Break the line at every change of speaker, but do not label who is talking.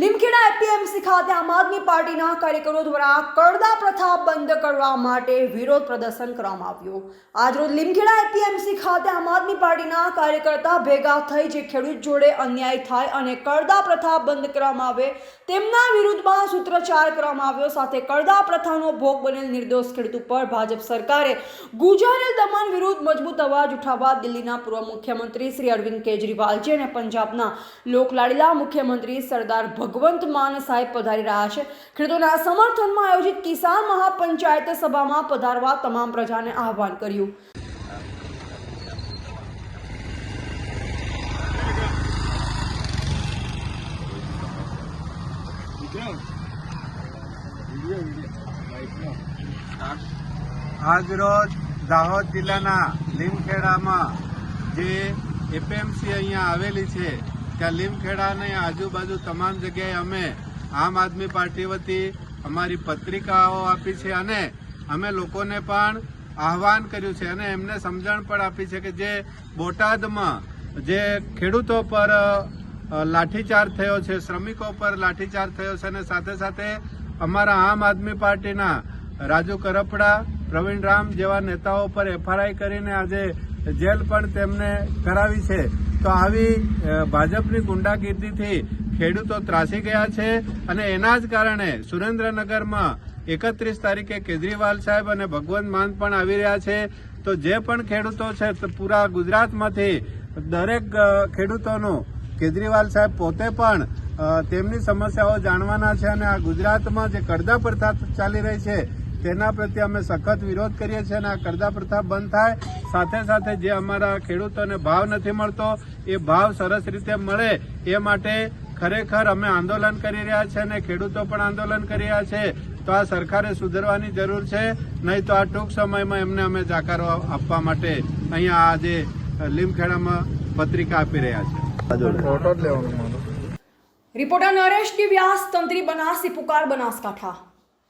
Limkheda APMC ખાતે આમ આદમી પાર્ટીના કાર્યકરો દ્વારા કરદા પ્રથા બંધ કરવા માટે વિરોધ પ્રદર્શન કરવામાં આવ્યું. આજરોજ લીમખેડા એપીએમસી ખાતે આમ આદમી પાર્ટીના કાર્યકર્તા ભેગા થઈ જે ખેડૂત જોડે અન્યાય થાય અને કરદા પ્રથા બંધ કરવામાં આવે તેમના વિરુદ્ધમાં સૂત્રોચ્ચાર કરવામાં આવ્યો. સાથે કરદા પ્રથાનો ભોગ બનેલ નિર્દોષ ખેડૂત ઉપર ભાજપ સરકારે ગુજારેલ દમન વિરુદ્ધ મજબૂત અવાજ ઉઠાવવા દિલ્હીના પૂર્વ મુખ્યમંત્રી શ્રી અરવિંદ કેજરીવાલજી અને પંજાબના લોકલાડીલા મુખ્યમંત્રી સરદાર ભગવંત માન સાહેબ પધારી રહ્યા છે. ખેડૂતોના સમર્થનમાં આયોજિત કિસાન મહાપંચાયત સભામાં પધારવા તમામ પ્રજાને આહવાન કર્યું.
આજરોજ દાહોદ જિલ્લાના લીમખેડામાં જે એપીએમસી અહીંયા આવેલી છે ત્યાં લીમખેડા અને આજુબાજુ તમામ જગ્યાએ અમે આમ આદમી પાર્ટી વતી અમારી પત્રિકાઓ આપી છે અને અમે લોકોને પણ આહવાન કર્યું છે અને એમને સમજણ પણ આપી છે કે જે બોટાદમાં જે ખેડૂતો પર લાઠીચાર થયો છે, શ્રમિકો પર લાઠીચાર્જ થયો છે અને સાથે સાથે અમારા આમ આદમી પાર્ટીના રાજુ કરપડા, પ્રવીણ રામ જેવા નેતાઓ પર એફઆરઆઈ કરીને આજે જેલ પણ તેમને કરાવી છે. તો આવી ભાજપની ગુંડાગીર્દીથી ખેડૂતો ત્રાસી ગયા છે અને એના જ કારણે સુરેન્દ્રનગરમાં એકત્રીસ તારીખે કેજરીવાલ સાહેબ અને ભગવંત માન પણ આવી રહ્યા છે. તો જે પણ ખેડૂતો છે પૂરા ગુજરાતમાંથી દરેક ખેડૂતોનું કેજરીવાલ સાહેબ પોતે પણ તેમની સમસ્યાઓ જાણવાના છે અને આ ગુજરાતમાં જે કરદા પ્રથા ચાલી રહી છે તેના પ્રત્યે અમે સખત વિરોધ કરીએ છીએ અને આ કરદા પ્રથા બંધ થાય સાથે સાથે જે અમારા ખેડૂતોને ભાવ નથી મળતો એ ભાવ સરસ રીતે મળે એ માટે ખરેખર અમે આંદોલન કરી રહ્યા છે અને ખેડૂતો પણ આંદોલન કરી રહ્યા છે. તો આ સરકારે સુધરવાની જરૂર છે નહીં તો આ ટૂંક સમયમાં એમને અમે જાકારો આપવા માટે અહીંયા આજે લીમખેડામાં પત્રિકા આપી રહ્યા છે.
રિપોર્ટર નરેશ વ્યાસ તંત્રી બનાસી પુકાર બનાસકાંઠા.